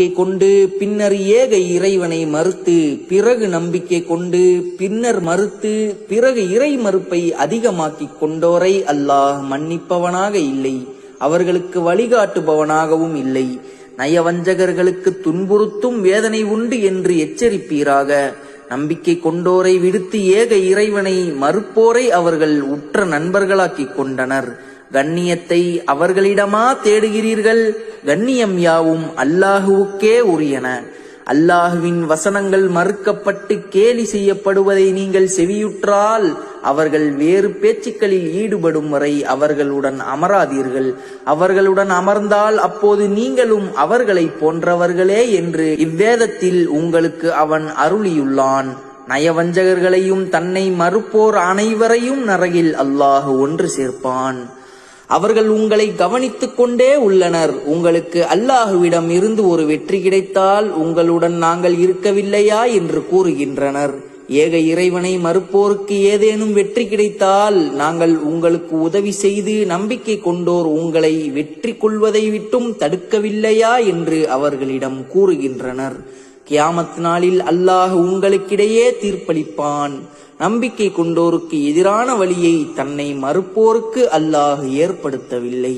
நம்பிக்கை கொண்டு பின்னர் ஏக இறைவனை மறுத்து பிறகு நம்பிக்கை கொண்டு பின்னர் மறுத்து பிறகு இறை மறுப்பை அதிகமாக்கிக் கொண்டோரை அல்லாஹ் மன்னிப்பவனாக இல்லை அவர்களுக்கு வழிகாட்டுபவனாகவும் இல்லை. நயவஞ்சகர்களுக்கு துன்புறுத்தும் வேதனை உண்டு என்று எச்சரிப்பீராக. நம்பிக்கை கொண்டோரை விடுத்து ஏக இறைவனை மறுப்போரை அவர்கள் உற்ற நண்பர்களாக்கிக் கொண்டனர். கண்ணியத்தை அவர்களிடமா தேடுகிறீர்கள்? கண்ணியம் யாவும் அல்லாஹுவுக்கே உரியன. அல்லாஹுவின் வசனங்கள் மறுக்கப்பட்டு கேலி செய்யப்படுவதை நீங்கள் செவியுற்றால் அவர்கள் வேறு பேச்சுக்களில் ஈடுபடும் வரை அவர்களுடன் அமராதீர்கள். அவர்களுடன் அமர்ந்தால் அப்போது நீங்களும் அவர்களை போன்றவர்களே என்று இவ்வேதத்தில் உங்களுக்கு அவன் அருளியுள்ளான். நயவஞ்சகர்களையும் தன்னை மறுப்போர் அனைவரையும் நரகில் அல்லாஹு ஒன்று சேர்ப்பான். அவர்கள் உங்களை கவனித்துக் கொண்டே உள்ளனர். உங்களுக்கு அல்லாஹுவிடம் இருந்து ஒரு வெற்றி கிடைத்தால் உங்களுடன் நாங்கள் இருக்கவில்லையா என்று கூறுகின்றனர். ஏக இறைவனை மறுப்போருக்கு ஏதேனும் வெற்றி கிடைத்தால் நாங்கள் உங்களுக்கு உதவி செய்து நம்பிக்கை கொண்டோர் உங்களை வெற்றி கொள்வதை விட்டும் தடுக்கவில்லையா என்று அவர்களிடம் கூறுகின்றனர். கியாமத் நாளில் அல்லாஹ் உங்களுக்கிடையே தீர்ப்பளிப்பான். நம்பிக்கை கொண்டோருக்கு எதிரான வழியை தன்னை மறுப்போருக்கு அல்லாஹ் ஏற்படுத்தவில்லை.